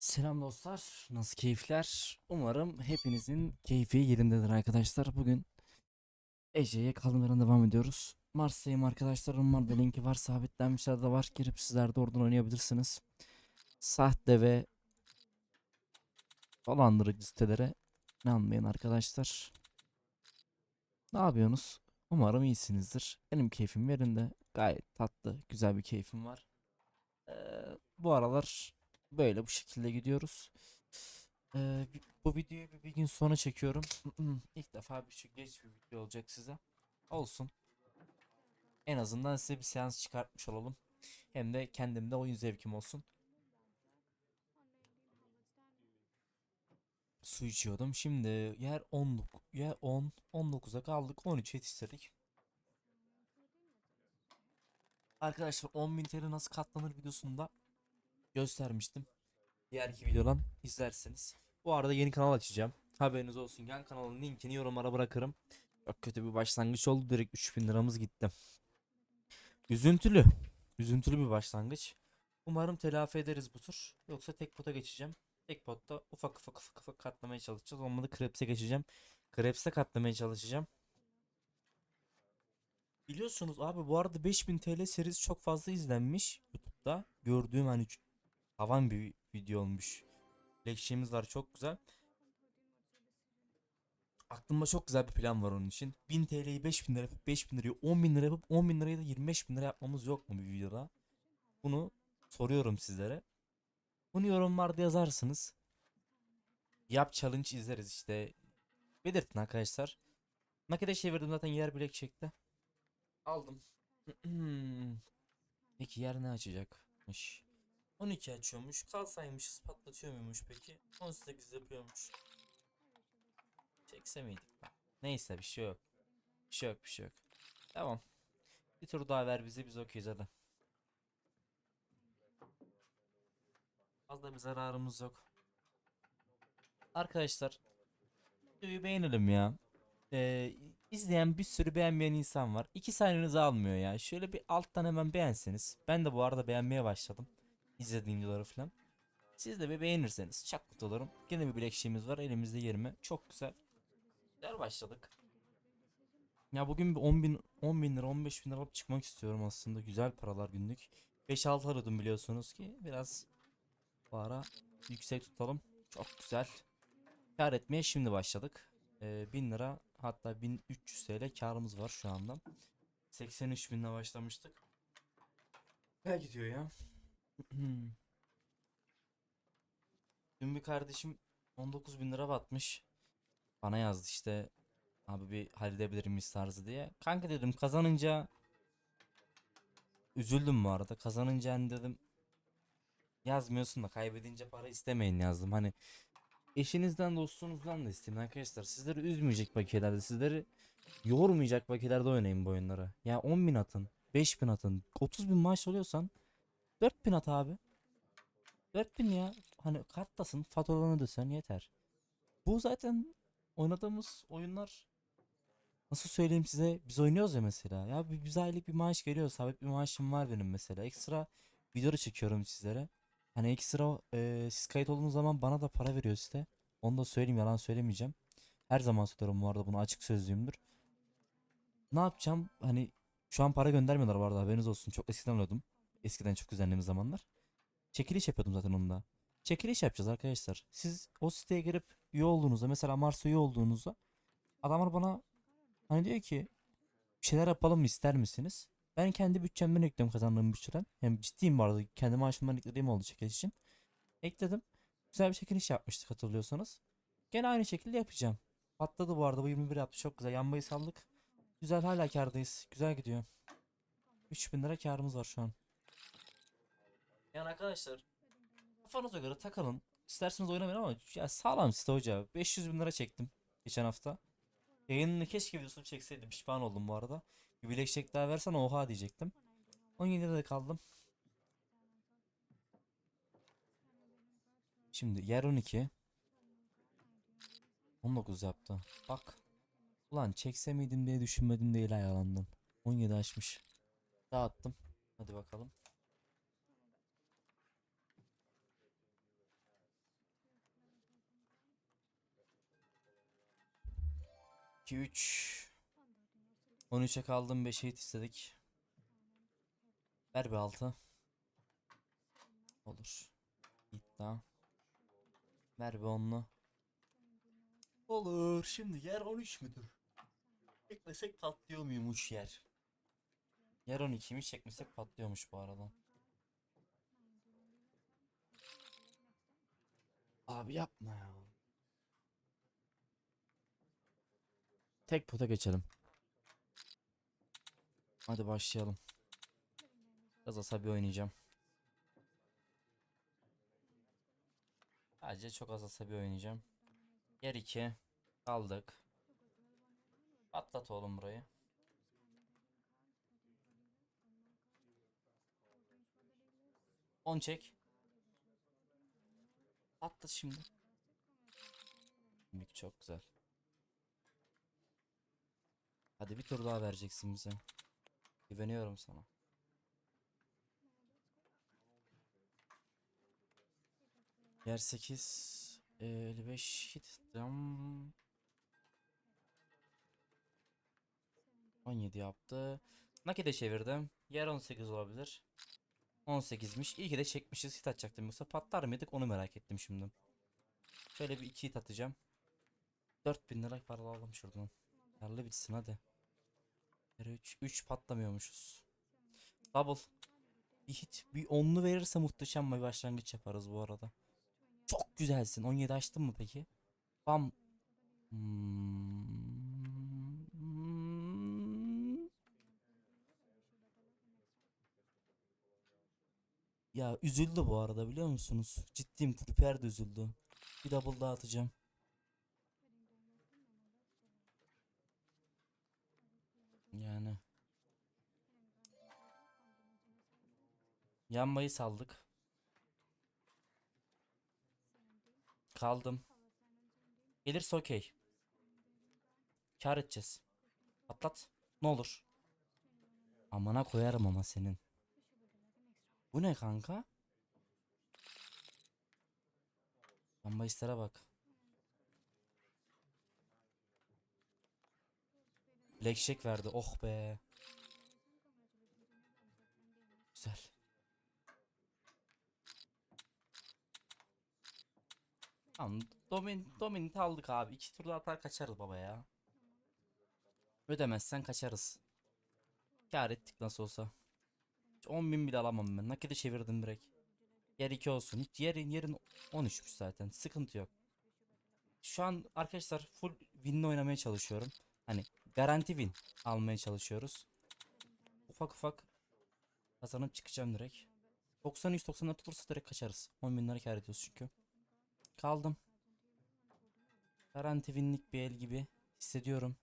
Selam dostlar, nasıl keyifler? Umarım hepinizin keyfi yerindedir arkadaşlar. Bugün Ece'ye kaldığımızdan devam ediyoruz. Mars'tayım arkadaşlar, umarım linki var, sabitlenmişler de var. Girip sizler de oradan oynayabilirsiniz. Sahte ve dolandırıcı sitelere inanmayın arkadaşlar. Ne yapıyorsunuz? Umarım iyisinizdir. Benim keyfim yerinde. Gayet tatlı, güzel bir keyfim var. Ee, bu aralar Böyle bu şekilde gidiyoruz. Ee, bu videoyu bir, bir gün sonra çekiyorum. İlk defa bir şey geç bir video olacak size. Olsun. En azından size bir seans çıkartmış olalım. Hem de kendimde oyun zevkim olsun. Su içiyordum. Şimdi yer 10 yer 10 19'a kaldık. 13 yetiştirdik. Arkadaşlar 10.000 TL nasıl katlanır videosunda göstermiştim. Diğer iki videodan izlersiniz. Bu arada yeni kanal açacağım. Haberiniz olsun. Yan kanalın linkini yorumlara bırakırım. Çok kötü bir başlangıç oldu. Direkt 3000 liramız gitti. Üzüntülü. Üzüntülü bir başlangıç. Umarım telafi ederiz bu tur. Yoksa tek pota geçeceğim. Tek potta ufak ufak ufak ufak katlamaya çalışacağız. Olmadı Krebs'e geçeceğim. Krebs'e katlamaya çalışacağım. Biliyorsunuz abi bu arada 5000 TL serisi çok fazla izlenmiş YouTube'da. Gördüğüm hani tavan bir video olmuş. Lekşemiz var çok güzel. Aklımda çok güzel bir plan var onun için. 1000 TL'yi 5000 lira yapıp 5000 lirayı 10.000 lira yapıp 10.000 lirayı da 25 bin lira yapmamız yok mu bir videoda? Bunu soruyorum sizlere. Bunu yorumlarda yazarsınız. Yap challenge izleriz işte. Belirtin arkadaşlar. Nakite çevirdim zaten yer bilek çekti. Aldım. Peki yer ne açacakmış? 12 açıyormuş. Kalsaymışız patlatıyor muymuş peki? 18 yapıyormuş. Çekse miydik lan? Neyse bir şey yok. Bir şey yok bir şey yok. Tamam. Bir tur daha ver bize biz okeyiz hadi. Fazla bir zararımız yok. Arkadaşlar videoyu beğenelim ya. Ee, izleyen bir sürü beğenmeyen insan var. İki saniyenizi almıyor ya. Şöyle bir alttan hemen beğenseniz. Ben de bu arada beğenmeye başladım. İzlediğim videoları falan. Siz de bir beğenirseniz çok mutlu olurum. Gene bir bilekçiğimiz var elimizde 20. Çok güzel. Güzel başladık. Ya bugün bir 10 bin, 10 bin lira 15 bin lira çıkmak istiyorum aslında. Güzel paralar günlük. 5-6 arıyordum biliyorsunuz ki. Biraz bu ara yüksek tutalım. Çok güzel. Kar etmeye şimdi başladık. Ee, 1000 lira hatta 1300 TL karımız var şu anda. 83 binle başlamıştık. Güzel gidiyor ya. Dün bir kardeşim 19 bin lira batmış. Bana yazdı işte abi bir halledebilir miyiz tarzı diye. Kanka dedim kazanınca üzüldüm bu arada. Kazanınca hani dedim yazmıyorsun da kaybedince para istemeyin yazdım. Hani eşinizden dostunuzdan da isteyin arkadaşlar. Sizleri üzmeyecek vakilerde sizleri yormayacak vakilerde oynayın bu oyunları. Ya 10 bin atın 5 bin atın 30 bin maaş alıyorsan 4 bin at abi. 4 bin ya. Hani karttasın faturalarını ödesen yeter. Bu zaten oynadığımız oyunlar nasıl söyleyeyim size biz oynuyoruz ya mesela. Ya bi- bize aylık bir maaş geliyor sabit bir maaşım var benim mesela. Ekstra videoları çekiyorum sizlere. Hani ekstra e, siz kayıt olduğunuz zaman bana da para veriyor site onu da söyleyeyim yalan söylemeyeceğim. Her zaman söylüyorum bu arada bunu açık sözlüğümdür ne yapacağım? Hani şu an para göndermiyorlar bu arada haberiniz olsun. Çok eskiden alıyordum eskiden çok düzenlediğim zamanlar çekiliş yapıyordum zaten onda çekiliş yapacağız arkadaşlar siz o siteye girip üye olduğunuzda mesela Mars'a üye olduğunuzda adamlar bana hani diyor ki bir şeyler yapalım mı ister misiniz? Ben kendi bütçemden ekliyorum kazandığım bütçeden. Hem ciddiyim bu arada kendi maaşımdan eklediğim oldu çekiliş için. Ekledim. Güzel bir çekiliş yapmıştık hatırlıyorsanız. Gene aynı şekilde yapacağım. Patladı bu arada bu 21 yaptı çok güzel. Yanmayı saldık. Güzel hala kârdayız. Güzel gidiyor. 3000 lira kârımız var şu an. Yani arkadaşlar kafanıza göre takalın. İsterseniz oynamayın ama ya sağlam site hoca. 500 bin lira çektim geçen hafta. Yayınını keşke videosunu çekseydim. Pişman oldum bu arada. Bir bilek çek daha versen oha diyecektim. 17'de de kaldım. Şimdi yer 12. 19 yaptı. Bak. Ulan çekse miydim diye düşünmedim değil ha yalandan. 17 açmış. Dağıttım. Hadi bakalım. 2 3 13'e kaldım 5 hit istedik. Ver bir 6. Olur. Daha. Ver bir 10'lu. Olur. Şimdi yer 13 müdür? Çekmesek patlıyor muymuş yer? Yer 12'ymiş çekmesek patlıyormuş bu arada. Abi yapma ya. Tek pota geçelim. Hadi başlayalım. Biraz asabi oynayacağım. Sadece çok az asabi oynayacağım. Yer 2. Kaldık. Atlat oğlum burayı. On çek. Atlat şimdi. Mük çok güzel. Hadi bir tur daha vereceksin bize. Güveniyorum sana. Yer 8 55 hit tam 17 yaptı. Nakide çevirdim. Yer 18 olabilir. 18'miş. İyi ki de çekmişiz. Hit atacaktım yoksa patlar mıydık onu merak ettim şimdi. Şöyle bir 2 hit atacağım. 4000 lira para alalım şuradan. Yerli bitsin hadi. 3 3 patlamıyormuşuz. Double. Bir hit bir onlu verirse muhteşem bir başlangıç yaparız bu arada. Çok güzelsin. 17 açtın mı peki? Bam. Ya üzüldü bu arada biliyor musunuz? Ciddiyim Kulüper de üzüldü. Bir double daha atacağım. Yanmayı saldık. Kaldım. Gelirse okey. Kar edeceğiz. Atlat. Ne olur. Amına koyarım ama senin. Bu ne kanka? Lamba istere bak. Black Shack verdi. Oh be. Güzel. Tamam. Domin, Dominit aldık abi. İki turda atar kaçarız baba ya. Ödemezsen kaçarız. Kar ettik nasıl olsa. Hiç 10 bin bile alamam ben. Nakide çevirdim direkt. Yer 2 olsun. Hiç yerin yerin 13'müş zaten. Sıkıntı yok. Şu an arkadaşlar full win'le oynamaya çalışıyorum. Hani garanti win almaya çalışıyoruz. Ufak ufak kazanıp çıkacağım direkt. 93 94 olursa direkt kaçarız. 10 bin lira kar ediyoruz çünkü. Kaldım. Garanti winlik bir el gibi hissediyorum.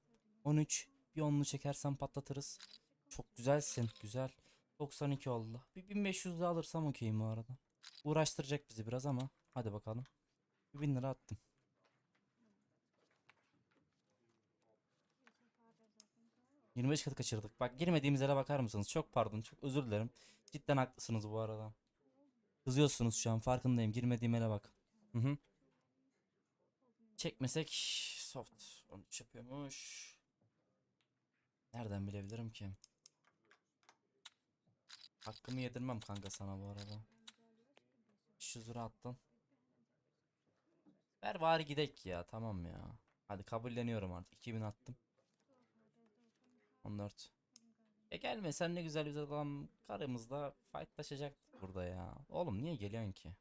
13 bir onlu çekersem patlatırız. Çok güzelsin. Güzel. 92 oldu. Bir 1500 daha alırsam okeyim bu arada. Uğraştıracak bizi biraz ama hadi bakalım. Bir 1000 lira attım. ...25 katı kaçırdık. Bak girmediğimiz yere bakar mısınız? Çok pardon. Çok özür dilerim. Cidden haklısınız bu arada. Kızıyorsunuz şu an. Farkındayım. Girmediğim yere bak. Hı hı. Çekmesek... Soft. 13 yapıyormuş. Nereden bilebilirim ki? Hakkımı yedirmem kanka sana bu arada. 500 lira attın. Ver bari gidek ya tamam ya. Hadi kabulleniyorum artık. 2000 attım. 14. E gelme sen ne güzel bir adam karımızla fightlaşacaktık burada ya. Oğlum niye geliyorsun ki?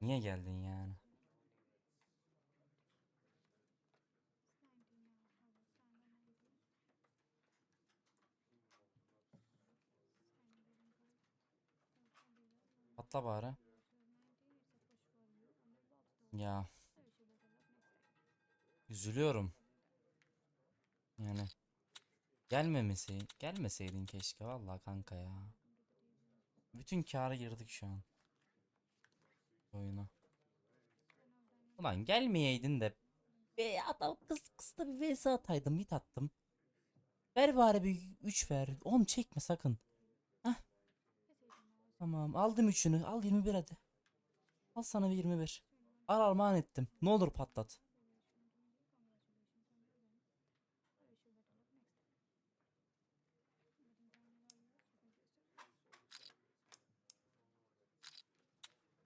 Niye geldin yani? Atla bari. Ya. Üzülüyorum. Yani. Gelmemesi, gelmeseydin keşke vallahi kanka ya. Bütün kâra girdik şu an. Oyuna. Ulan gelmeyeydin de be adam kız kızda bir vs ataydım hit attım. Ver bari bir 3 ver. 10 çekme sakın. Heh. Tamam aldım üçünü. Al 21 hadi. Al sana bir 21. Al armağan ettim. Ne olur patlat.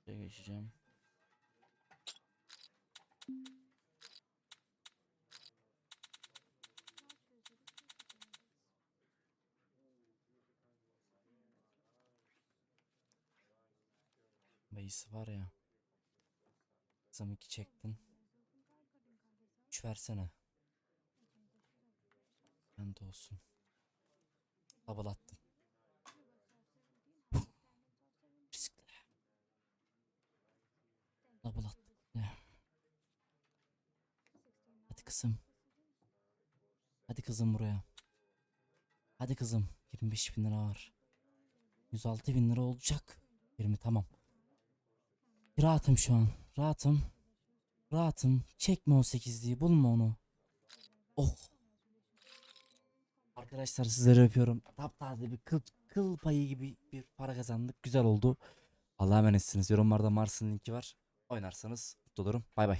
Şuraya geçeceğim. Bayısı var ya. Kızım iki çektin. Üç versene. Ben de olsun. Double attım. Riskli. Double attık. Ya. Hadi kızım. Hadi kızım buraya. Hadi kızım. 25 bin lira var. 106 bin lira olacak. 20 tamam. Rahatım şu an. Rahatım. Rahatım. Çekme o 8'liği. Bulma onu. Oh. Arkadaşlar sizleri öpüyorum. Taptaze bir kıl, kıl payı gibi bir para kazandık. Güzel oldu. Allah'a emanetsiniz. Yorumlarda Mars'ın linki var. Oynarsanız mutlu olurum. Bay bay.